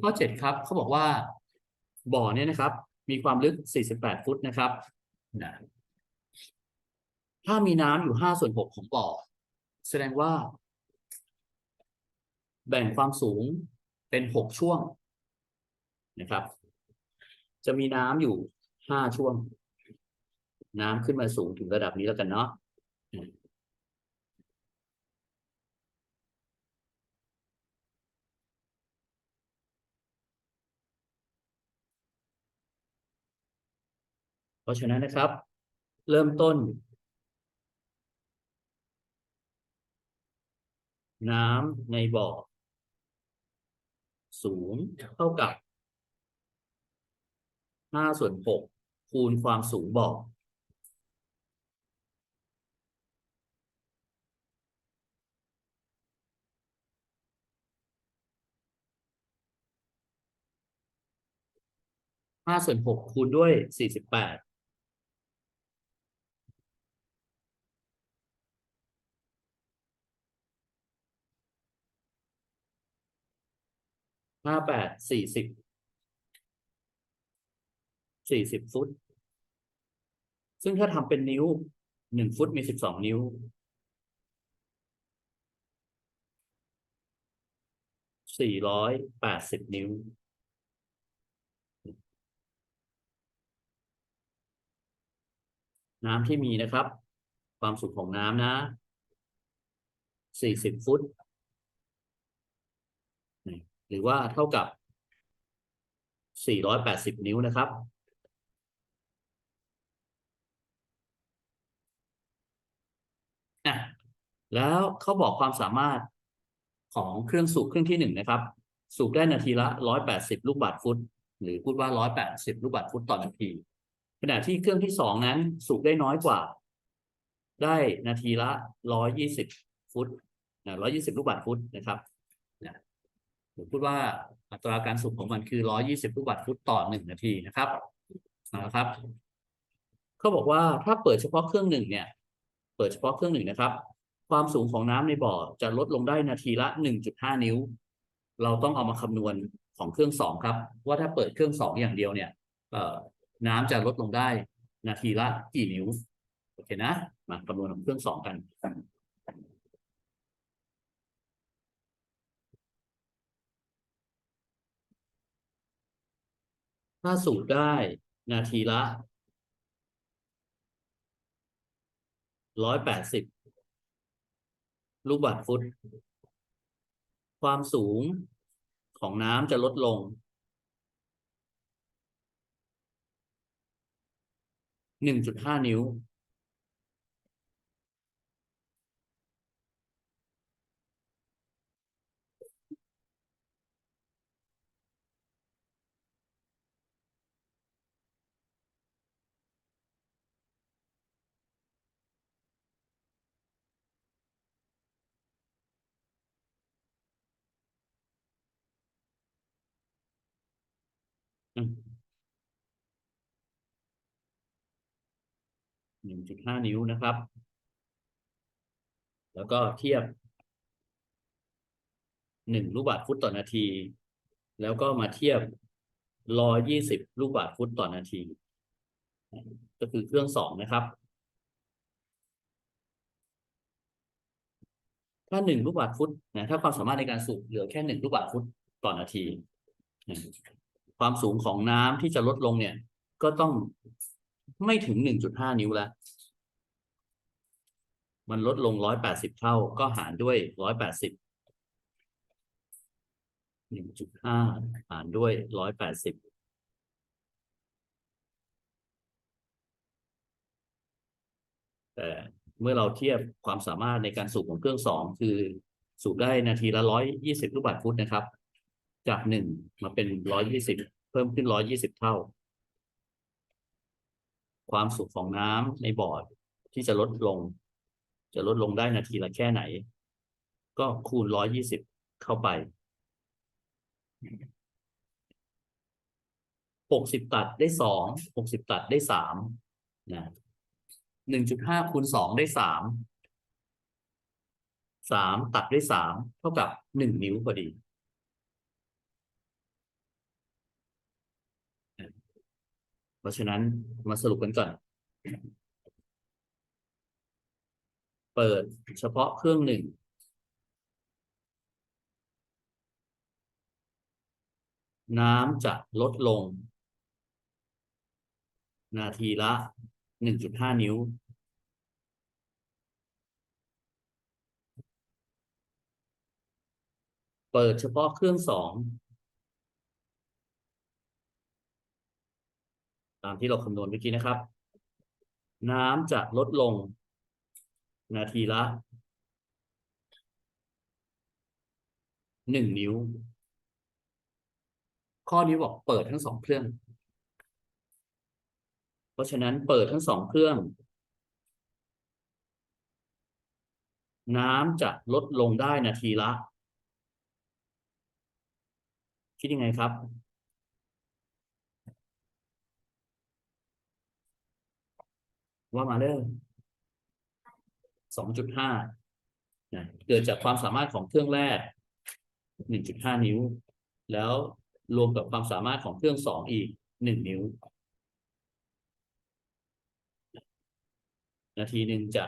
ข้อเจ็ดครับเขาบอกว่าบ่อเนี่ยนะครับ มีความลึก 48 ฟุตนะครับนะถ้ามีน้ำอยู่ 5 ส่วน 6 ของบ่อ แสดงว่า แบ่งความสูงเป็น 6 ช่วงนะครับ จะมีน้ำอยู่ 5 ช่วง น้ำขึ้นมาสูงถึงระดับนี้แล้วกันเนาะ ราะฉะนั้นนะครับ เริ่มต้น น้ำในบ่อสูงเท่ากับห้าส่วนหกคูณความสูงบ่อห้าส่วนหกคูณด้วยสี่สิบแปด ห้าแปดสี่สิบสี่สิบฟุต ซึ่งถ้าทำเป็นนิ้วหนึ่งฟุตมีสิบสองนิ้ว สี่ร้อยแปดสิบนิ้ว น้ำที่มีนะครับ ความสุขของน้ำนะสี่สิบฟุต หรือว่าเท่ากับ 480 นิ้วนะครับ อะ แล้วเขาบอกความสามารถของเครื่องสูบเครื่องที่หนึ่งนะครับ สูบได้นาทีละ 180 ลูกบาศก์ฟุต หรือพูดว่า 180 ลูกบาศก์ฟุตต่อนาที ขณะที่เครื่องที่สองนั้นสูบได้น้อยกว่า ได้นาทีละ 120 ฟุตนะ120 ลูกบาศก์ฟุตนะครับ ผมพูดว่าอัตราการสูบของมันคือ 120 ลูกบาศก์ฟุตต่อ 1 นาทีนะครับนะครับเขาบอกว่าถ้าเปิดเฉพาะเครื่องหนึ่งเนี่ย เปิดเฉพาะเครื่องหนึ่งนะครับ ความสูงของน้ำในบ่อจะลดลงได้นาทีละ 1.5 นิ้ว เราต้องเอามาคำนวณของเครื่องสองครับ ว่าถ้าเปิดเครื่องสองอย่างเดียวเนี่ยเอ่อน้ำจะลดลงได้นาทีละกี่นิ้ว โอเคนะ มาคำนวณของเครื่องสองกัน ถ้าสูบได้นาทีละร้อยแปดสิบลูกบาศก์ฟุต ความสูงของน้ำจะลดลงหนึ่งจุดห้านิ้ว หนึ่งจุดห้านิ้วนะครับ แล้วก็เทียบหนึ่งลูกบาศก์ฟุตต่อนาที แล้วก็มาเทียบร้อยยี่สิบลูกบาศก์ฟุตต่อนาที ก็คือเครื่องสองนะครับ ถ้าหนึ่งลูกบาศก์ฟุตนะถ้าความสามารถในการสูบเหลือแค่หนึ่งลูกบาศก์ฟุตต่อนาที ความสูงของน้ำที่จะลดลงเนี่ย ก็ต้องไม่ถึงหนึ่งจุดห้านิ้วแล้ว มันลดลงร้อยแปดสิบเท่า ก็หารด้วยร้อยแปดสิบหนึ่งจุดห้าหารด้วยร้อยแปดสิบแต่เมื่อเราเทียบความสามารถในการสูบของเครื่องสองคือสูบได้นาทีละร้อยยี่สิบลูกบาศก์ฟุตนะครับ จากหนึ่งมาเป็นร้อยยี่สิบเพิ่มขึ้นร้อยยี่สิบเท่า ความสูบของน้ำในบ่อที่จะลดลง จะลดลงได้นาทีละแค่ไหน ก็คูณร้อยยี่สิบเข้าไปหกสิบตัดได้สองหกสิบตัดได้สามนะหนึ่งจุดห้าคูณสองได้สามสามตัดได้สามเท่ากับหนึ่งนิ้วพอดี เพราะฉะนั้นมาสรุปกันก่อน เปิดเฉพาะเครื่องหนึ่ง น้ำจะลดลง นาทีละ1.5นิ้วเปิดเฉพาะเครื่องสอง ตามที่เราคำนวณเมื่อกี้นะครับ น้ำจะลดลง นาทีละหนึ่งนิ้ว ข้อนี้บอกเปิดทั้งสองเครื่อง เพราะฉะนั้นเปิดทั้งสองเครื่อง น้ำจะลดลงได้นาทีละ คิดยังไงครับ ว่ามาเลยสองจุดห้าเกิดจากความสามารถของเครื่องแรกหนึ่งจุดห้านิ้ว แล้วรวมกับความสามารถของเครื่องสองอีกหนึ่งนิ้ว นาทีหนึ่งจะ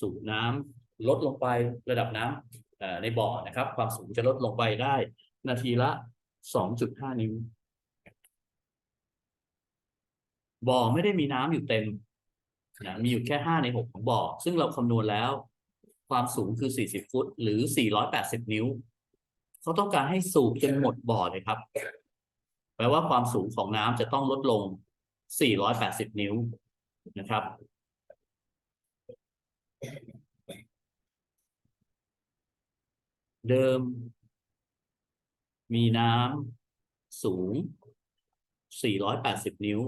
สูบน้ำลดลงไประดับน้ำในบ่อนะครับ ความสูงจะลดลงไปได้ นาทีละสองจุดห้านิ้วบ่อไม่ได้มีน้ำอยู่เต็ม นะมีอยู่แค่ห้าในหกของบ่อ ซึ่งเราคำนวณแล้ว ความสูงคือสี่สิบฟุต หรือสี่ร้อยแปดสิบนิ้ว เขาต้องการให้สูบจนหมดบ่อเลยครับ แปลว่าความสูงของน้ำจะต้องลดลงสี่ร้อยแปดสิบนิ้วนะครับเดิม มีน้ำสูง 480 นิ้ว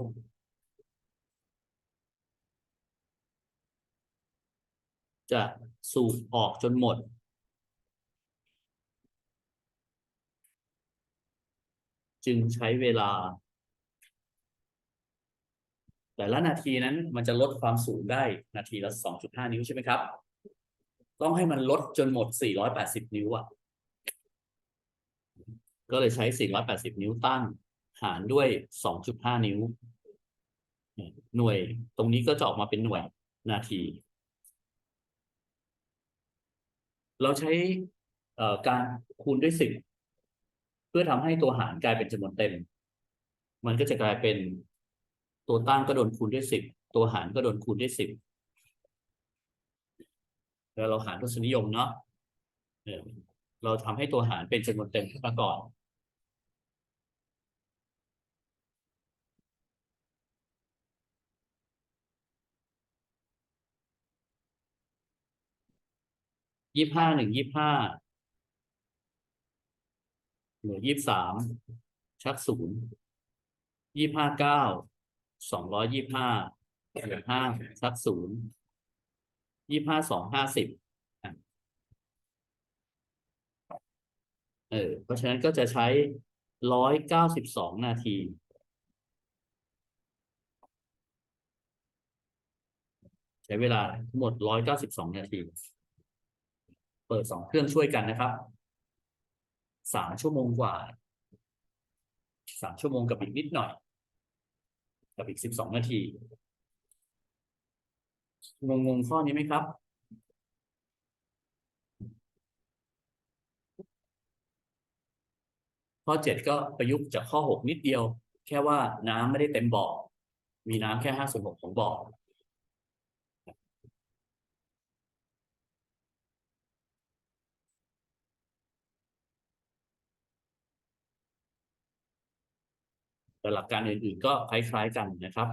จะสูบออกจนหมด จึงใช้เวลา แต่ละนาทีนั้นมันจะลดความสูงได้นาทีละ2.5 นิ้วใช่ไหมครับ ต้องให้มันลดจนหมด 480 นิ้วอะ ก็เลยใช้ 480 นิ้วตั้งหารด้วย 2.5 นิ้ว หน่วยตรงนี้ก็จะออกมาเป็นหน่วยนาที เราใช้การคูณด้วยสิบเพื่อทำให้ตัวหารกลายเป็นจำนวนเต็ม มันก็จะกลายเป็นตัวตั้งก็โดนคูณด้วยสิบตัวหารก็โดนคูณด้วยสิบแล้วเราหารทศนิยมเนาะเออเราทำให้ตัวหารเป็นจำนวนเต็มขึ้นมาก่อน ยี่ห้าหนึ่งยี่ห้าเหลือยี่สามชักศูนย์ยี่ห้าเก้าสองร้อยยี่ห้าเหลือห้าชักศูนย์ยี่ห้าสองห้าสิบเออเพราะฉะนั้นก็จะใช้ร้อยเก้าสิบสองนาทีใช้เวลาทั้งหมดร้อยเก้าสิบสองนาที เปิดสองเครื่องช่วยกันนะครับสามชั่วโมงกว่าสามชั่วโมงกับอีกนิดหน่อย กับอีกสิบสองนาทีงงงๆข้อนี้ไหมครับ ข้อเจ็ดก็ประยุกต์จากข้อหกนิดเดียว แค่ว่าน้ำไม่ได้เต็มบ่อมีน้ำแค่ห้าส่วนหกของบ่อ แต่หลักการอื่นๆ ก็คล้ายๆกันนะครับ